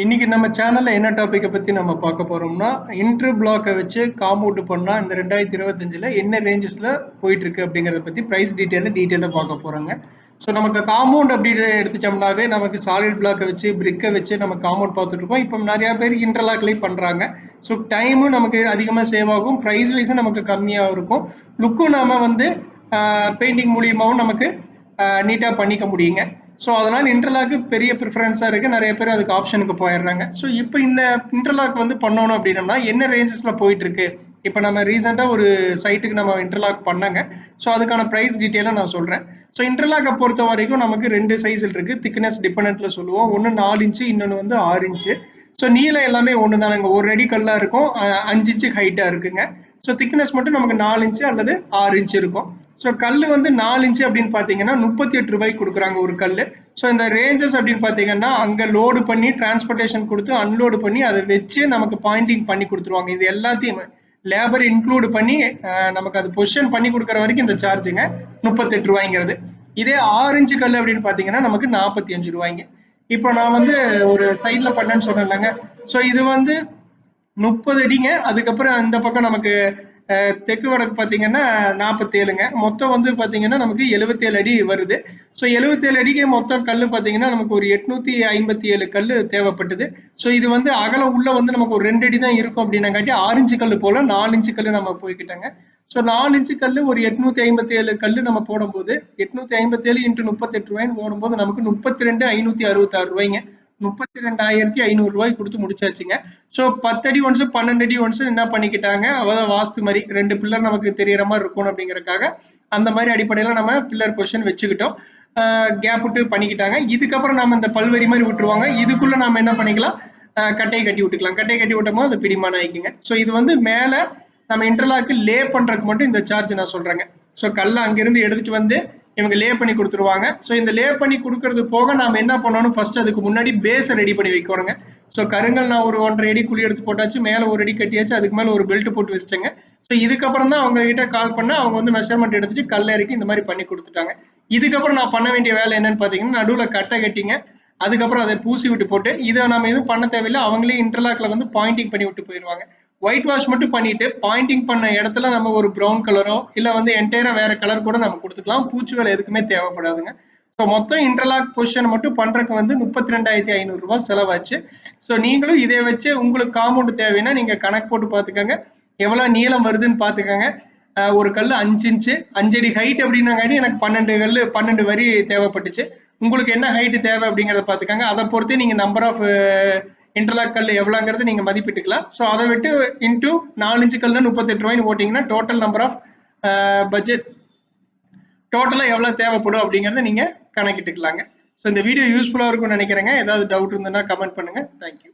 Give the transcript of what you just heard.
இன்னைக்கு நம்ம சேனல்ல என்ன டாபிக்கை பத்தி நம்ம பார்க்க போறோம்னா இன்டர் பிளாக்கை வச்சு காம்பவுண்ட் பண்ணா இந்த ரெண்டாயிரத்தி இருபத்தஞ்சுல என்ன ரேஞ்சஸ்ல போயிட்டு இருக்கு அப்படிங்கறத பத்தி பிரைஸ் டீட்டெயில் டீட்டெயிலா பார்க்க போறோங்க. ஸோ நமக்கு காம்பவுண்ட் அப்படின்னு எடுத்துட்டோம்னாவே நமக்கு சாலிட் பிளாக்கை வச்சு பிரிக்கை வச்சு நம்ம காம்பவுண்ட் பார்த்துட்டு இருக்கோம் இப்போ நிறைய பேர் இன்டர்லாக்லேயே பண்ணுறாங்க ஸோ டைமும் நமக்கு அதிகமாக சேவ் ஆகும். ப்ரைஸ் வைஸும் நமக்கு கம்மியாக இருக்கும். லுக்கும் நாம வந்து பெயிண்டிங் மூலியமாகவும் நமக்கு நீட்டாக பண்ணிக்க முடியுங்க. ஸோ அதனால் இன்டர்லாக்கு பெரிய ப்ரிஃபரன்ஸாக இருக்குது நிறைய பேர் அதுக்கு ஆப்ஷனுக்கு போயிடுறாங்க. ஸோ இப்போ இந்த இன்டர்லாக் வந்து பண்ணணும் அப்படின்னம்னா என்ன ரேஞ்சஸில் போயிட்டுருக்கு? இப்போ நம்ம ரீசெண்டாக ஒரு சைட்டுக்கு நம்ம இன்டர்லாக் பண்ணாங்க. ஸோ அதுக்கான ப்ரைஸ் டீட்டெயிலாக நான் சொல்கிறேன் ஸோ இன்டர்லாக்கை பொறுத்த வரைக்கும் நமக்கு ரெண்டு சைஸில் இருக்குது திக்னஸ் டிபெண்ட்டில் சொல்லுவோம். ஒன்று நாலு இன்ச்சு இன்னொன்று வந்து ஆறு இன்ச்சு ஸோ நீளம் எல்லாமே ஒன்று தானுங்க ஒரு அடி கல்லாக இருக்கும். அஞ்சு இன்ச்சு ஹைட்டாக இருக்குங்க. ஸோ திக்னஸ் மட்டும் நமக்கு நாலு இன்ச்சு அல்லது ஆறு இன்ச்சு இருக்கும். ஸோ கல் வந்து நாலு இன்ச்சு அப்படின்னு பார்த்தீங்கன்னா முப்பத்தி எட்டு ரூபாய்க்கு கொடுக்குறாங்க ஒரு கல் ஸோ இந்த ரேஞ்சஸ் அப்படின்னு பார்த்தீங்கன்னா அங்கே லோடு பண்ணி டிரான்ஸ்போர்ட்டேஷன் கொடுத்து அன்லோடு பண்ணி அதை வச்சு நமக்கு பாயிண்டிங் பண்ணி கொடுத்துருவாங்க. இது எல்லாத்தையும் லேபர் இன்க்ளூட் பண்ணி நமக்கு அது பொசிஷன் பண்ணி கொடுக்குற வரைக்கும் இந்த சார்ஜுங்க முப்பத்தெட்டு ரூபாய்ங்கிறது. இதே ஆறு இன்ச்சு கல் அப்படின்னு பார்த்தீங்கன்னா நமக்கு நாற்பத்தி அஞ்சு ரூபாய்ங்க. இப்போ நான் வந்து ஒரு சைடில் பண்ணேன்னு சொன்னேன்லங்க. ஸோ இது வந்து முப்பது அடிங்க. அதுக்கப்புறம் அந்த பக்கம் நமக்கு தெற்கு வடக்கு பார்த்தீங்கன்னா நாற்பத்தேழுங்க மொத்தம் வந்து பார்த்தீங்கன்னா நமக்கு எழுபத்தேழு அடி வருது. ஸோ எழுபத்தேழு அடிக்கு மொத்தம் கல் பார்த்தீங்கன்னா நமக்கு ஒரு எட்நூத்தி ஐம்பத்தி ஏழு கல் தேவைப்பட்டது. ஸோ இது வந்து அகலம் உள்ள வந்து நமக்கு ஒரு ரெண்டு அடி தான் இருக்கும் அப்படின்னாங்காட்டி ஆறு இன்ச்சு கல் போல நாலு இன்ச்சு கல் நம்ம போய்கிட்டாங்க ஸோ நாலு இன்ச்சு கல் ஒரு எட்நூத்தி ஐம்பத்தி ஏழு கல் நம்ம போடும்போது எட்நூத்தி ஐம்பத்தி ஏழு இன்ட்டு முப்பத்தெட்டு ரூபாய்ன்னு போடும்போது நமக்கு முப்பத்தி ரெண்டு ஐநூத்தி அறுபத்தாறு ரூபாய்ங்க. முப்பத்தி ரெண்டாயிரத்தி ஐநூறு ரூபாய் கொடுத்து முடிச்சாச்சுங்க. ஸோ பத்தடி ஒன்ஸ் பன்னெண்டு அடி ஒன்ஸ் என்ன பண்ணிக்கிட்டாங்க? அதாவது வாஸ்து மாதிரி ரெண்டு பில்லர் நமக்கு தெரியற மாதிரி இருக்கணும் அப்படிங்கறக்காக அந்த மாதிரி அடிப்படையில் நம்ம பில்லர் பொசிஷன் வச்சுக்கிட்டோம். கேப் விட்டு பண்ணிக்கிட்டாங்க. இதுக்கப்புறம் நம்ம இந்த பல்வரி மாதிரி விட்டுருவாங்க. இதுக்குள்ள நம்ம என்ன பண்ணிக்கலாம்? கட்டையை கட்டி விட்டுக்கலாம். கட்டையை கட்டி விட்டும் போது அது பிடிமான ஆயிக்குங்க. ஸோ இது வந்து மேலே நம்ம இன்டர்லாக்கு லே பண்றதுக்கு மட்டும் இந்த சார்ஜ் நான் சொல்றேங்க. ஸோ கல்லை அங்கிருந்து எடுத்துட்டு வந்து இவங்க லே பண்ணி கொடுத்துருவாங்க. ஸோ இந்த லே பண்ணி கொடுக்கறது போக நாம் என்ன பண்ணணும்? ஃபர்ஸ்ட் அதுக்கு முன்னாடி பேஸை ரெடி பண்ணி வைக்கணுங்க. ஸோ கருங்கல் நான் ஒரு ஒன்றரை அடி குழி எடுத்து போட்டாச்சு மேலே ஒரு அடி கட்டியாச்சு அதுக்கு மேலே ஒரு பெல்ட் போட்டு வச்சுட்டேங்க. ஸோ இதுக்கப்புறம் தான் அவங்க கிட்ட கால் பண்ணால் அவங்க வந்து மெஷர்மெண்ட் எடுத்துட்டு கல் இறக்கி இந்த மாதிரி பண்ணி கொடுத்துட்டாங்க. இதுக்கப்புறம் நான் பண்ண வேண்டிய வேலை என்னன்னு பார்த்தீங்கன்னா நடுவில் கட்டை கட்டிங்க. அதுக்கப்புறம் அதை பூசி விட்டு போட்டு இதை நம்ம எதுவும் பண்ண தேவையில்லை. அவங்களே இன்டர்லாக்ல வந்து பாயிண்டிங் பண்ணி விட்டு போயிடுவாங்க ஒயிட் வாஷ் மட்டும் பண்ணிட்டு பாயிண்டிங் பண்ண இடத்துல நம்ம ஒரு ப்ரௌன் கலரோ இல்லை வந்து என்டையராக வேற கலர் கூட நம்ம கொடுத்துக்கலாம். பூச்சி வேலை எதுக்குமே தேவைப்படாதுங்க. ஸோ மொத்தம் இன்டர்லாக் பொசிஷன் மட்டும் பண்ணுறதுக்கு வந்து முப்பத்தி ரெண்டாயிரத்தி ஐநூறுரூவா செலவாச்சு. ஸோ நீங்களும் இதை வச்சு உங்களுக்கு காம்பவுண்ட் தேவைன்னா நீங்கள் கணக்கு போட்டு பார்த்துக்கோங்க. எவ்வளோ நீளம் வருதுன்னு பார்த்துக்கோங்க. ஒரு கல் அஞ்சு இன்ச்சு அஞ்சடி ஹைட் அப்படின்னாங்காட்டி எனக்கு பன்னெண்டு கல் பன்னெண்டு வரி தேவைப்பட்டுச்சு. உங்களுக்கு என்ன ஹைட்டு தேவை அப்படிங்கிறத பார்த்துக்கோங்க. அதை பொறுத்தே நீங்கள் நம்பர் ஆஃப் இன்டர்லாக் கல் எவ்வளோங்கிறது நீங்கள் மதிப்பிட்டுக்கலாம். ஸோ அதை விட்டு இன்டூ நாலஞ்சு இன்ச்சு முப்பத்தெட்டு ரூபாய்னு போட்டிங்கன்னா டோட்டல் நம்பர் ஆஃப் பட்ஜெட் டோட்டலாக எவ்வளோ தேவைப்படும் அப்படிங்கிறத நீங்கள் கணக்கிட்டுக்கலாங்க. ஸோ இந்த வீடியோ யூஸ்ஃபுல்லாக இருக்கும்னு நினைக்கிறேங்க. ஏதாவது டவுட் இருந்ததுன்னா கமெண்ட் பண்ணுங்கள் தேங்க்யூ